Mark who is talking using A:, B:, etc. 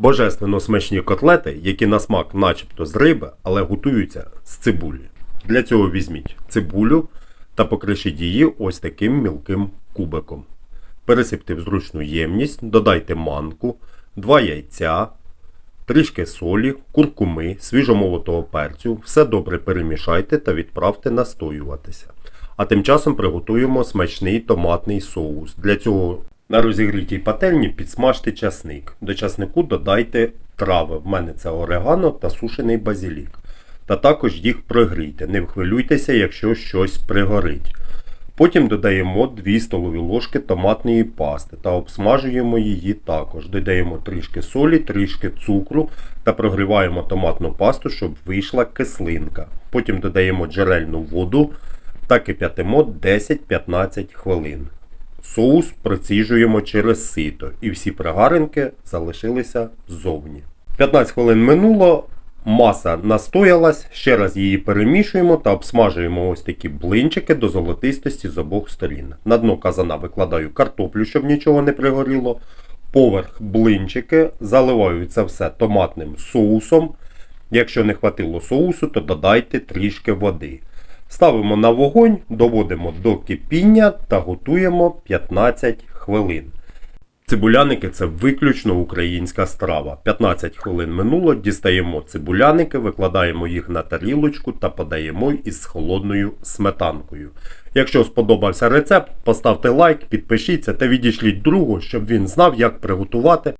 A: Божественно смачні котлети, які на смак начебто з риби, але готуються з цибулі. Для цього візьміть цибулю та покришіть її ось таким мілким кубиком. Пересипте в зручну ємність, додайте манку, 2 яйця, трішки солі, куркуми, свіжомолотого перцю. Все добре перемішайте та відправте настоюватися. А тим часом приготуємо смачний томатний соус. Для цього на розігрітій пательні підсмажте часник. До часнику додайте трави. В мене це орегано та сушений базилік. Та також їх прогрійте. Не хвилюйтеся, якщо щось пригорить. Потім додаємо 2 столові ложки томатної пасти та обсмажуємо її також. Додаємо трішки солі, трішки цукру та прогріваємо томатну пасту, щоб вийшла кислинка. Потім додаємо джерельну воду та кип'ятимо 10-15 хвилин. Соус проціжуємо через сито і всі пригаринки залишилися ззовні. 15 хвилин минуло, маса настоялась, ще раз її перемішуємо та обсмажуємо ось такі блинчики до золотистості з обох сторін. На дно казана викладаю картоплю, щоб нічого не пригоріло. Поверх блинчики, заливаю це все томатним соусом. Якщо не хватило соусу, то додайте трішки води. Ставимо на вогонь, доводимо до кипіння та готуємо 15 хвилин. Цибуляники це виключно українська страва. 15 хвилин минуло, дістаємо цибуляники, викладаємо їх на тарілочку та подаємо із холодною сметанкою. Якщо сподобався рецепт, поставте лайк, підпишіться та відійшліть другу, щоб він знав, як приготувати